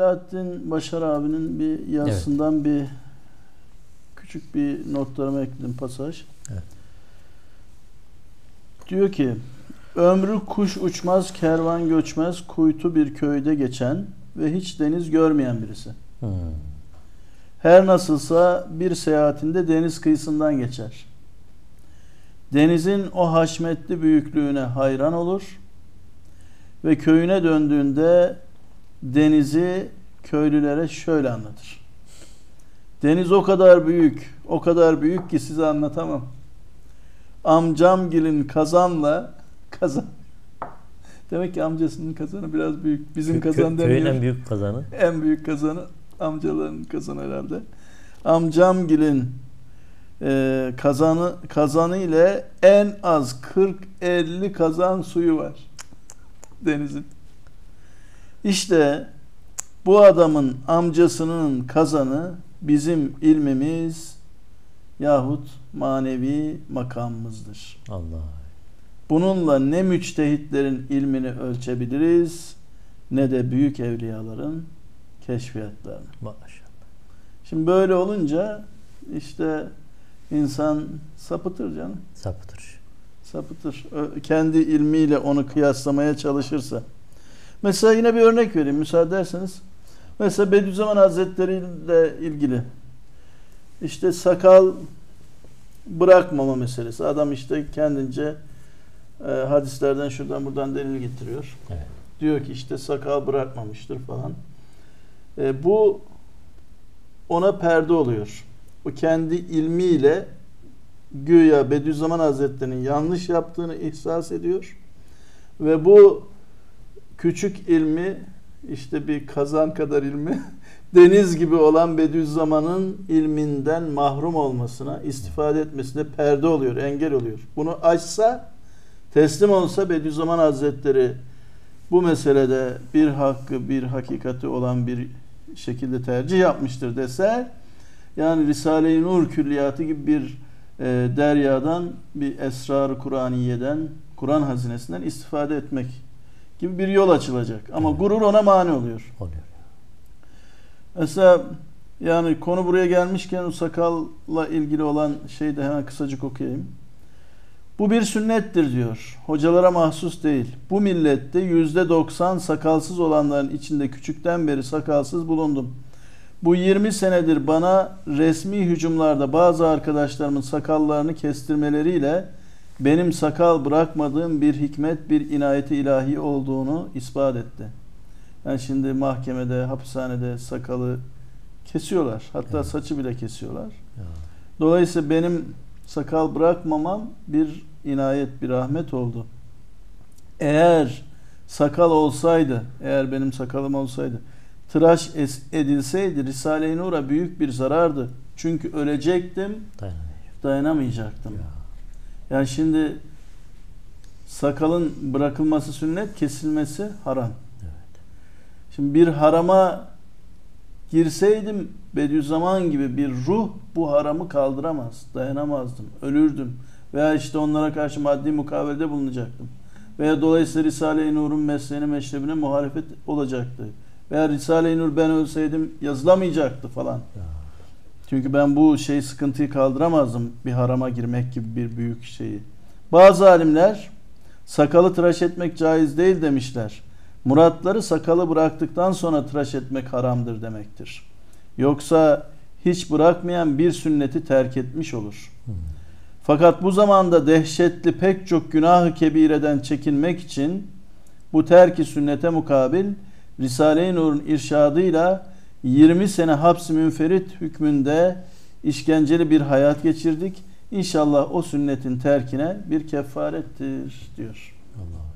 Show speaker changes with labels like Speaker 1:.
Speaker 1: Alaaddin Başar abinin bir yazısından bir küçük bir notlarıma ekledim pasaj.
Speaker 2: Evet.
Speaker 1: Diyor ki ömrü kuş uçmaz kervan göçmez kuytu bir köyde geçen ve hiç deniz görmeyen birisi.
Speaker 2: Hmm.
Speaker 1: Her nasılsa bir seyahatinde deniz kıyısından geçer. Denizin o haşmetli büyüklüğüne hayran olur ve köyüne döndüğünde denizi köylülere şöyle anlatır. Deniz o kadar büyük, o kadar büyük ki size anlatamam. Amcamgilin kazanla kazan. Demek ki amcasının kazanı biraz büyük. Bizim kazan demiyor.
Speaker 2: Köyün en büyük kazanı.
Speaker 1: En büyük kazanı amcaların kazanı herhalde. Amcamgilin e, kazanı kazanı ile en az 40-50 kazan suyu var denizin. İşte bu adamın amcasının kazanı bizim ilmimiz yahut manevi makamımızdır.
Speaker 2: Allah.
Speaker 1: Bununla ne müçtehitlerin ilmini ölçebiliriz ne de büyük evliyaların keşfiyatlarını.
Speaker 2: Maşallah.
Speaker 1: Şimdi böyle olunca işte insan sapıtır canım.
Speaker 2: Sapıtır.
Speaker 1: Sapıtır. Kendi ilmiyle onu kıyaslamaya çalışırsa. Mesela yine bir örnek vereyim müsaade ederseniz. Mesela Bediüzzaman Hazretleri ile ilgili işte sakal bırakmama meselesi. Adam işte kendince e, hadislerden şuradan buradan delil getiriyor.
Speaker 2: Evet.
Speaker 1: Diyor ki işte sakal bırakmamıştır falan. E, bu ona perde oluyor. O kendi ilmiyle güya Bediüzzaman Hazretleri'nin yanlış yaptığını ihsas ediyor. Ve bu küçük ilmi işte bir kazan kadar ilmi deniz gibi olan Bediüzzaman'ın ilminden mahrum olmasına, istifade etmesine perde oluyor, engel oluyor. Bunu açsa, teslim olsa Bediüzzaman Hazretleri bu meselede bir hakkı, bir hakikati olan bir şekilde tercih yapmıştır dese, yani Risale-i Nur külliyatı gibi bir e, deryadan, bir esrar-ı Kur'aniye'den, Kur'an hazinesinden istifade etmek gibi bir yol açılacak. Ama
Speaker 2: Evet.
Speaker 1: gurur ona mani oluyor.
Speaker 2: Oluyor.
Speaker 1: Mesela yani konu buraya gelmişken o sakalla ilgili olan şeyi de hemen kısacık okuyayım. Bu bir sünnettir diyor. Hocalara mahsus değil. Bu millette yüzde doksan sakalsız olanların içinde küçükten beri sakalsız bulundum. Bu 20 senedir bana resmi hücumlarda bazı arkadaşlarımın sakallarını kestirmeleriyle benim sakal bırakmadığım bir hikmet, bir inayeti ilahi olduğunu ispat etti. Yani şimdi mahkemede, hapishanede sakalı kesiyorlar. Hatta
Speaker 2: Evet.
Speaker 1: saçı bile kesiyorlar.
Speaker 2: Ya.
Speaker 1: Dolayısıyla benim sakal bırakmamam bir inayet, bir rahmet oldu. Eğer sakal olsaydı, eğer benim sakalım olsaydı, tıraş edilseydi Risale-i Nur'a büyük bir zarardı. Çünkü ölecektim,
Speaker 2: Dayanamayacak.
Speaker 1: dayanamayacaktım.
Speaker 2: Ya.
Speaker 1: Yani şimdi sakalın bırakılması sünnet, kesilmesi haram.
Speaker 2: Evet.
Speaker 1: Şimdi bir harama girseydim Bediüzzaman gibi bir ruh bu haramı kaldıramaz, dayanamazdım, ölürdüm. Veya işte onlara karşı maddi mukavelede bulunacaktım. Veya dolayısıyla Risale-i Nur'un mesleğine, meşrebine muhalefet olacaktı. Veya Risale-i Nur ben ölseydim yazılamayacaktı falan.
Speaker 2: Ya.
Speaker 1: Çünkü ben bu şey sıkıntıyı kaldıramazdım bir harama girmek gibi bir büyük şeyi. Bazı alimler sakalı tıraş etmek caiz değil demişler. Muratları sakalı bıraktıktan sonra tıraş etmek haramdır demektir. Yoksa hiç bırakmayan bir sünneti terk etmiş olur. Fakat bu zamanda dehşetli pek çok günahı kebireden çekinmek için bu terki sünnete mukabil Risale-i Nur'un irşadıyla 20 sene haps münferit hükmünde işkenceli bir hayat geçirdik. İnşallah o sünnetin terkine bir kefarettir diyor.
Speaker 2: Allah